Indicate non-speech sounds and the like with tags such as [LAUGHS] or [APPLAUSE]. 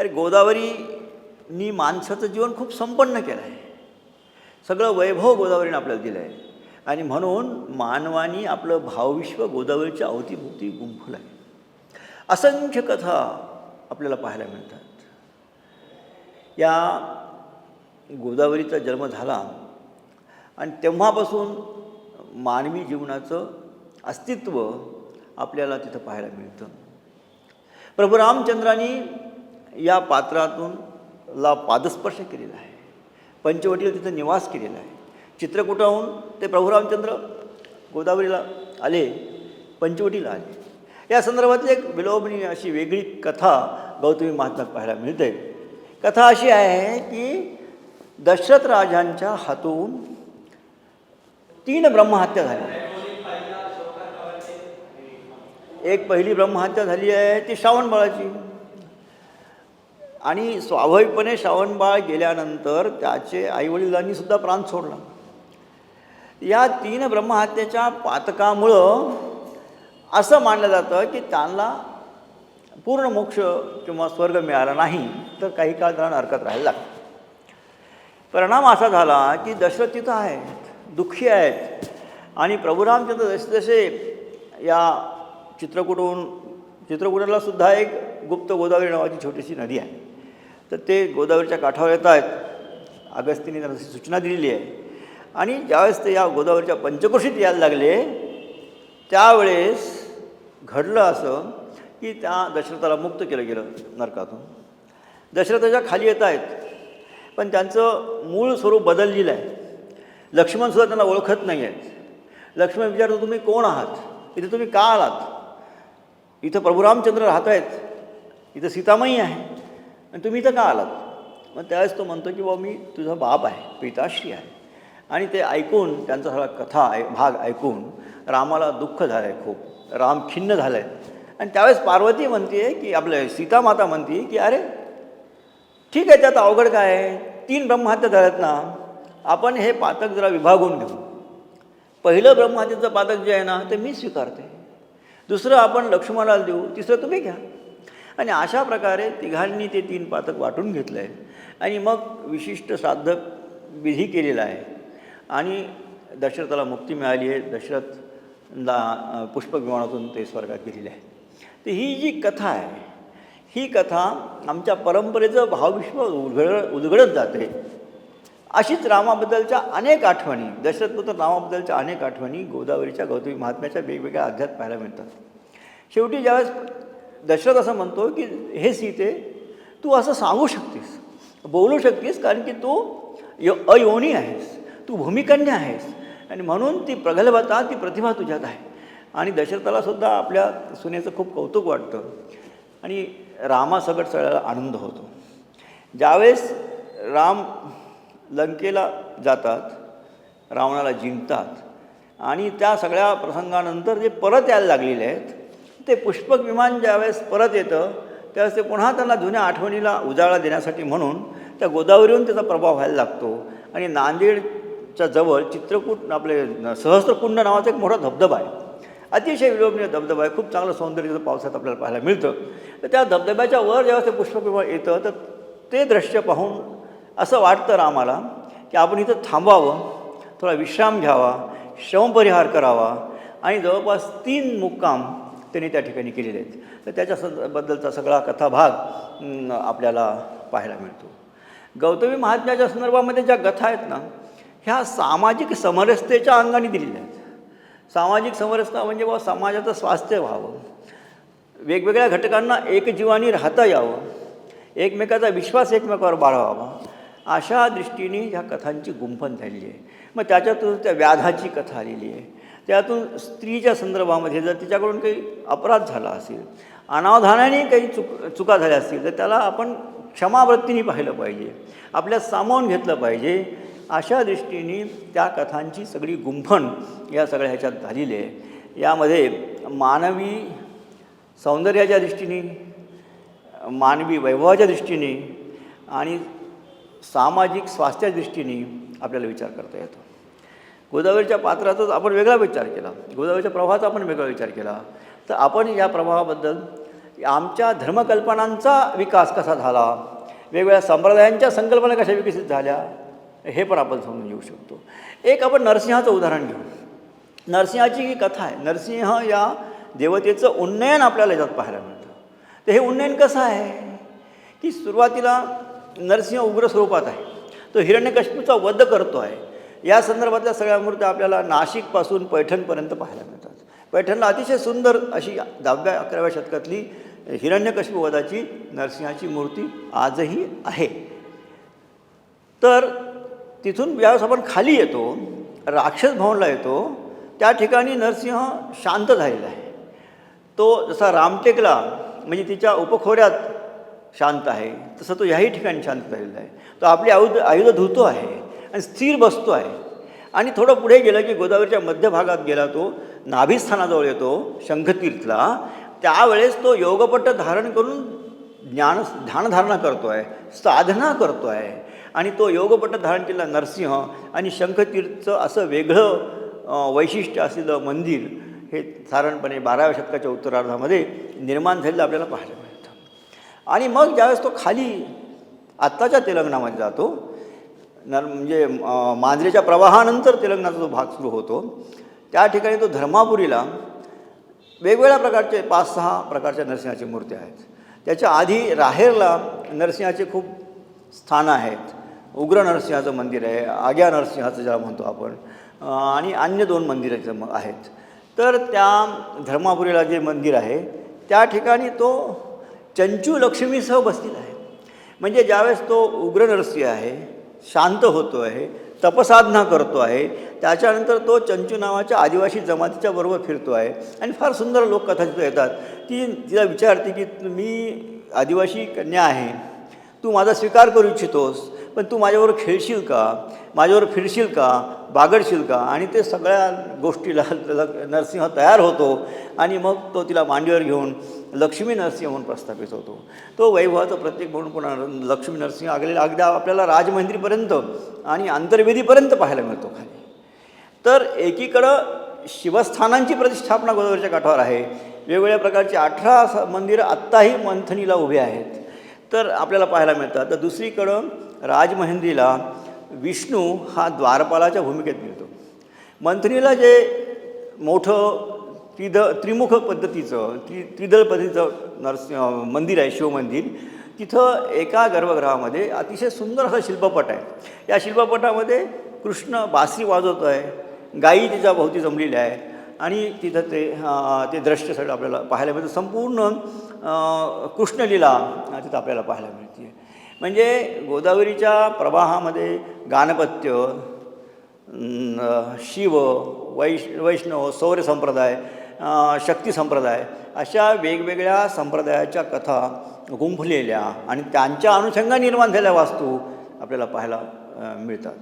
अरे गोदावरीनी माणसाचं जीवन खूप संपन्न केलं आहे. सगळं वैभव गोदावरीनं आपल्याला दिलं आहे आणि म्हणून मानवानी आपलं भावविश्व गोदावरीच्या अवतीभोवती गुंफलं आहे असंख्य कथा आपल्याला पाहायला मिळतात. या गोदावरीचा जन्म झाला आणि तेव्हापासून मानवी जीवनाचं अस्तित्व आपल्याला तिथं पाहायला मिळतं. प्रभू रामचंद्रांनी या पात्रातून ला पादस्पर्श केलेला आहे. पंचवटीला तिथं निवास केलेला आहे. चित्रकूटाहून ते प्रभू रामचंद्र गोदावरीला आले पंचवटीला आले. या संदर्भातली एक विलोभनीय अशी वेगळी कथा गौतमी महात्म्यात पाहायला मिळते. कथा अशी आहे की दशरथ राजांच्या हातून तीन ब्रह्महत्या झाल्या एक पहिली ब्रह्महत्या झाली आहे ती श्रावणबाळाची आणि स्वाभाविकपणे श्रावणबाळ गेल्यानंतर त्याचे आईवडिलांनी सुद्धा प्राण सोडला. या तीन ब्रह्महत्येच्या पातकामुळं असं मानलं जातं की त्यांना पूर्ण मोक्ष किंवा स्वर्ग मिळाला नाही तर काही काळ त्यांना हरकत राहायला लागतं परिणाम असा झाला की दशरथ तिथं आहेत दुःखी आहेत. आणि प्रभू रामचंद्र जसे जसे या चित्रकूटहून चित्रकूटाला सुद्धा एक गुप्त गोदावरी नावाची छोटीशी नदी आहे. तर ते गोदावरीच्या काठावर येत आहेत. अगस्तीने त्यांना सूचना दिलेली आहे. आणि ज्यावेळेस ते या गोदावरीच्या पंचक्रोशीत यायला लागले त्यावेळेस घडलं असं की त्या दशरथाला मुक्त केलं गेलं नरकातून. दशरथाच्या खाली येत आहेत. पण त्यांचं मूळ स्वरूप बदललेलं आहे. लक्ष्मणसुद्धा त्यांना ओळखत नाही आहेत. लक्ष्मण विचारतो तुम्ही कोण आहात? इथे तुम्ही का आलात? इथं प्रभू रामचंद्र राहत आहेत. इथं सीतामाई आहे. आणि तुम्ही इथं का आलात? मग त्यावेळेस तो म्हणतो की बाबा मी तुझा बाप आहे पिताश्री आहे. आणि ते ऐकून त्यांचा सगळा कथा ऐ भाग ऐकून रामाला दुःख झालं आहे खूप. राम खिन्न झालं आहे आणि त्यावेळेस पार्वती म्हणते की आपलं सीतामाता म्हणते की अरे ठीक आहे त्यात अवघड काय आहे? तीन ब्रह्महत्या झाल्यात ना. आपण हे पातक जरा विभागून घेऊ. पहिलं ब्रह्महत्येचं पातक जे आहे ना ते मी स्वीकारते. दुसरं आपण लक्ष्मणाला देऊ. तिसरं तुम्ही घ्या. आणि अशा प्रकारे तिघांनी ते तीन पातक वाटून घेतलं आहे आणि मग विशिष्ट साधक विधी केलेला आहे. आणि दशरथाला मुक्ती मिळाली आहे. दशरथला पुष्पविमानातून ते स्वर्गात गेलेले आहे. तर ही जी कथा आहे ही कथा आमच्या परंपरेचं भावविश्व उलगड उलगडत जाते. अशीच रामाबद्दलच्या अनेक आठवणी दशरथपुत्र रामाबद्दलच्या अनेक आठवणी गोदावरीच्या गौतमी महात्म्याच्या वेगवेगळ्या अध्यात पाहायला मिळतात. शेवटी ज्यावेळेस दशरथ असं म्हणतो की हे सीते तू असं सांगू शकतेस बोलू शकतेस कारण की तू यो अयोनी आहेस तू भूमिकन्या आहेस. आणि म्हणून ती प्रगल्भता ती प्रतिभा तुझ्यात आहे. आणि दशरथाला सुद्धा आपल्या सुनेचं खूप कौतुक वाटतं. आणि रामासकट सगळ्याला आनंद होतो. ज्यावेळेस राम लंकेला जातात रावणाला जिंकतात आणि त्या सगळ्या प्रसंगानंतर जे परत यायला लागलेले आहेत ते पुष्पक विमान ज्यावेळेस परत येतं त्यावेळेस ते पुन्हा त्यांना जुन्या आठवणीला उजाळा देण्यासाठी म्हणून त्या गोदावरीहून त्याचा प्रभाव व्हायला लागतो. आणि नांदेडच्या जवळ चित्रकूट आपले सहस्त्रकुंड नावाचा एक मोठा धबधबा आहे. अतिशय विलोभनीय धबधबा आहे. खूप चांगलं सौंदर्य पावसात आपल्याला पाहायला मिळतं. तर त्या धबधब्याच्या वर जेव्हा ते पुष्प येतं तर ते दृश्य पाहून असं वाटतं रामाला की आपण इथं थांबावं थोडा विश्राम घ्यावा श्रमपरिहार करावा. आणि जवळपास तीन मुक्काम त्यांनी त्या ठिकाणी केलेले आहेत. तर त्याच्या बद्दलचा सगळा कथाभाग आपल्याला पाहायला मिळतो. गौतमी महात्म्याच्या संदर्भामध्ये ज्या कथा आहेत ना ह्या सामाजिक समरसतेच्या अंगाने दिलेल्या आहेत. सामाजिक समरसता म्हणजे बा समाजाचं स्वास्थ्य व्हावं. वेगवेगळ्या घटकांना एकजीवानी राहता यावं. एकमेकाचा विश्वास एकमेकावर बाळवावा. अशा दृष्टीने ह्या कथांची गुंफण झालेली आहे. मग त्याच्यातून त्या व्याधाची कथा आलेली आहे. त्यातून स्त्रीच्या संदर्भामध्ये जर तिच्याकडून काही अपराध झाला असेल अनावधानाने काही चुक चुका झाल्या असतील तर त्याला आपण क्षमावृत्तीने पाहिलं पाहिजे. आपल्या सामावून घेतलं पाहिजे. अशा दृष्टीने त्या कथांची सगळी गुंफण या सगळ्या ह्याच्यात झालेली आहे. यामध्ये मानवी सौंदर्याच्या दृष्टीने मानवी वैभवाच्या दृष्टीने आणि सामाजिक स्वास्थ्याच्या दृष्टीने आपल्याला विचार करता येतो. गोदावरीच्या पात्राचाच आपण वेगळा विचार केला. गोदावरीच्या प्रवाहाचा आपण वेगळा विचार केला. तर आपण या प्रवाहाबद्दल आमच्या धर्मकल्पनांचा विकास कसा झाला? वेगवेगळ्या संप्रदायांच्या संकल्पना कशा विकसित झाल्या? हे पण आपण समजून घेऊ शकतो. एक आपण नरसिंहाचं उदाहरण घेऊ. नरसिंहाची ही कथा आहे. नरसिंह या देवतेचं उन्नयन आपल्याला याच्यात पाहायला मिळतं. तर हे उन्नयन कसं आहे? की सुरुवातीला नरसिंह उग्र स्वरूपात आहे. तो हिरण्यकश्मीचा वध करतो आहे या संदर्भातल्या सगळ्या मूर्त्या आपल्याला नाशिकपासून पैठणपर्यंत पाहायला मिळतात. पैठणला अतिशय सुंदर अशी दहाव्या अकराव्या शतकातली हिरण्यकश्यवधाची नरसिंहाची मूर्ती आजही आहे. तर तिथून ज्यावेळेस आपण खाली येतो राक्षस भवनला येतो त्या ठिकाणी नरसिंह शांत झालेला आहे. तो जसा रामटेकला म्हणजे तिच्या उपखोऱ्यात शांत आहे तसं तो ह्याही ठिकाणी शांत झालेला आहे. तो आपली आयुध आयुध धुतो आहे. आणि स्थिर बसतो आहे. आणि थोडं पुढे गेलं की गोदावरीच्या मध्यभागात गेला तो नाभिस्थानाजवळ येतो शंखतीर्थला. त्यावेळेस तो योगपट्ट धारण करून ज्ञान ध्यानधारणा करतो आहे साधना करतो आहे आणि तो योगपट्ट धारण केलेला नरसिंह आणि शंखतीर्थचं असं वेगळं वैशिष्ट्य असलेलं मंदिर हे साधारणपणे बाराव्या शतकाच्या उत्तरार्धामध्ये निर्माण झालेलं आपल्याला पाहायला मिळतं. आणि मग ज्यावेळेस तो खाली आत्ताच्या तेलंगणामध्ये जातो नर म्हणजे मांजरेच्या प्रवाहानंतर तेलंगणाचा जो भाग सुरू होतो त्या ठिकाणी तो धर्मापुरीला वेगवेगळ्या प्रकारचे पाच सहा प्रकारच्या नरसिंहाची मूर्ती आहेत. त्याच्या आधी राहेरला नरसिंहाचे खूप स्थानं आहेत. उग्र नरसिंहाचं मंदिर आहे आग्या नरसिंहाचं ज्याला म्हणतो आपण आणि अन्य दोन मंदिरं म आहेत. तर त्या धर्मापुरीला जे मंदिर आहे त्या ठिकाणी तो चंचू लक्ष्मीसह बसलेला आहे. म्हणजे ज्यावेळेस तो उग्र नरसिंह आहे शांत होतो आहे तपसाधना करतो आहे. त्याच्यानंतर तो चंचू नावाच्या आदिवासी जमातीच्या बरोबर फिरतो आहे. आणि फार सुंदर लोककथा तिथं येतात. ती तिला विचारते की मी आदिवासी कन्या आहे. तू माझा स्वीकार करू इच्छितोस पण तू माझ्यावर खेळशील का? माझ्यावर फिरशील का? बागडशील का? आणि ते सगळ्या गोष्टीला [LAUGHS] नरसिंह तयार होतो. आणि मग तो तिला मांडीवर घेऊन लक्ष्मी नरसिंह म्हणून प्रस्थापित होतो. तो वैभवाचं प्रत्येक म्हणून पुन्हा लक्ष्मी नरसिंह अगले अगदी आपल्याला राजमंदिरीपर्यंत आणि आंतरवेदीपर्यंत पाहायला मिळतो खाली. तर एकीकडं शिवस्थानांची प्रतिष्ठापना गोदावरीच्या काठावर आहे. वेगवेगळ्या प्रकारची अठरा मंदिरं आत्ताही मंथनीला उभे आहेत. तर आपल्याला पाहायला मिळतात. तर दुसरीकडं राजमहेंद्रीला विष्णू हा द्वारपालाच्या भूमिकेत मिळतो. मंथनीला जे मोठं त्रिद त्रिमुख पद्धतीचं त्रि त्रिदळ पद्धतीचं नरस मंदिर आहे शिवमंदिर तिथं एका गर्भगृहामध्ये अतिशय सुंदर असा शिल्पपट आहे. या शिल्पपटामध्ये कृष्ण बासरी वाजवतो आहे गायी तिच्या भोवती जमलेल्या आहे आणि तिथं ते ते दृश्य सगळं आपल्याला पाहायला मिळतं. संपूर्ण कृष्णलीला तिथं आपल्याला पाहायला मिळते. म्हणजे गोदावरीच्या प्रवाहामध्ये गाणपत्य शिव वैश वैष्णव सौर्य संप्रदाय शक्ती संप्रदाय अशा वेगवेगळ्या संप्रदायाच्या कथा गुंफलेल्या आणि त्यांच्या अनुषंगाने निर्माण झालेल्या वास्तू आपल्याला पाहायला मिळतात.